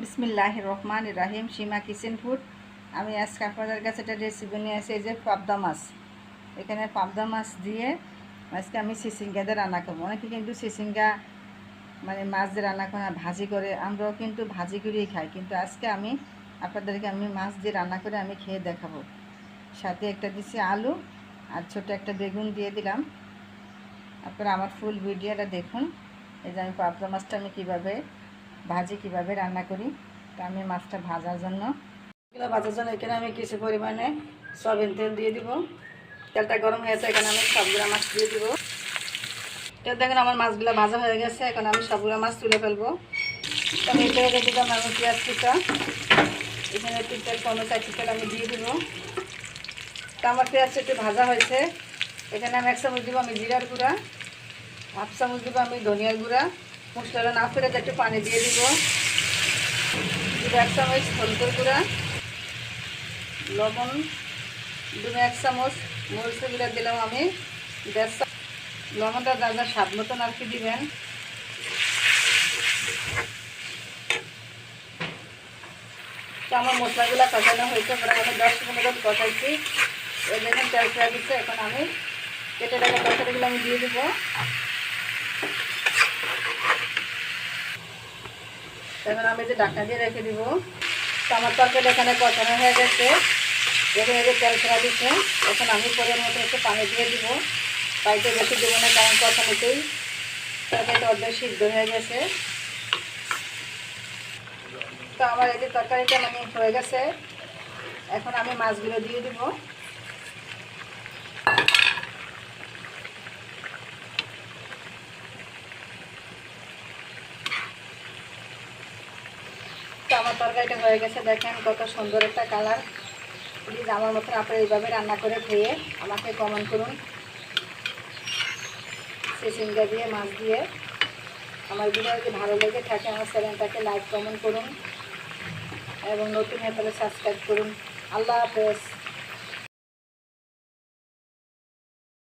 বিসমিল্লাহ রহমান রাহিম, সীমা কিচেন ফুড। আমি আজকে আপনাদের কাছে একটা রেসিপি নিয়ে আসি, এই যে পাবদা মাছ। এখানে পাবদা মাছ দিয়ে আজকে আমি সিসিঙ্গা দিয়ে রান্না করব। অনেকে কিন্তু সিসিঙ্গা মানে মাছ দিয়ে রান্না করে ভাজি করে। আমরাও কিন্তু ভাজি করেই খাই। কিন্তু আজকে আমি আপনাদেরকে আমি মাছ দিয়ে রান্না করে আমি খেয়ে দেখাবো। সাথে একটা দিছি আলু আর ছোট একটা বেগুন দিয়ে দিলাম। আপনারা আমার ফুল ভিডিওটা দেখুন। এই যে আমি পাবদা মাছটা আমি কীভাবে ভাজি কীভাবে রান্না করি তা আমি মাছটা ভাজার জন্য। ভাজার জন্য এখানে আমি কিছু পরিমাণে সয়াবিন তেল দিয়ে দিব। তেলটা গরম হয়েছে এখানে আমি সবগুলো মাছ দিয়ে দিব। তেল দেখেন আমার মাছগুলো ভাজা হয়ে গেছে, এখন আমি সবগুলো মাছ তুলে ফেলব। আমি এখানে দিয়ে দিলাম আমি পেঁয়াজ কুচা। এখানে একটু তেল চারটি তেল আমি দিয়ে দিব। তো আমার পেঁয়াজটা একটু ভাজা হয়েছে। এখানে আমি এক চামচ দিব আমি জিরার গুঁড়া, হাফ চামচ দিব আমি ধনিয়ার গুঁড়া। মশলাটা না ফেলে একটু পানি দিয়ে দিব। দিব এক চামচ হলুদের গুঁড়া লবণ দিব এক চামচ মরিচের গুঁড়া দিলাম আমি। দেড় লবণটা দাদা স্বাদ মতন আর কি দিবেন। আমার মশলাগুলো কষানো হয়েছে, প্রায় আমি দশ মিনিট কষাইছি। এই দেখেন তেল দিচ্ছে, এখন আমি। কেটে রাখা তরকারিগুলো আমি দিয়ে দেবো। এবার আমি যে ঢাকনা দিয়ে রেখে দিব, তো আমার তরকারি এখানে কষানো হয়ে গেছে। এখানে যে তেল ফেরা দিচ্ছে। এখন আমি পরের মতো একটু পানি দিয়ে দিব। পাইতে বেশি দেবো না, কারণ কষানোতেই তরকারিটা অর্ধেক সিদ্ধ হয়ে গেছে। তো আমার এই যে তরকারিটা মানে হয়ে গেছে। এখন আমি মাছগুলো দিয়ে দিব। আমার তরকারিটা হয়ে গেছে, দেখেন কত সুন্দর একটা কালার। প্লিজ আমার মতন আপনারা এইভাবে রান্না করে খেয়ে আমাকে কমেন্ট করুন। সিসিঙ্গা দিয়ে, মাছ দিয়ে। আমার ভিডিও যদি ভালো লেগে থাকে, আমার চ্যানেলটাকে লাইক কমেন্ট করুন। এবং নতুন হয়ে তাহলে সাবস্ক্রাইব করুন। আল্লাহ হাফেজ।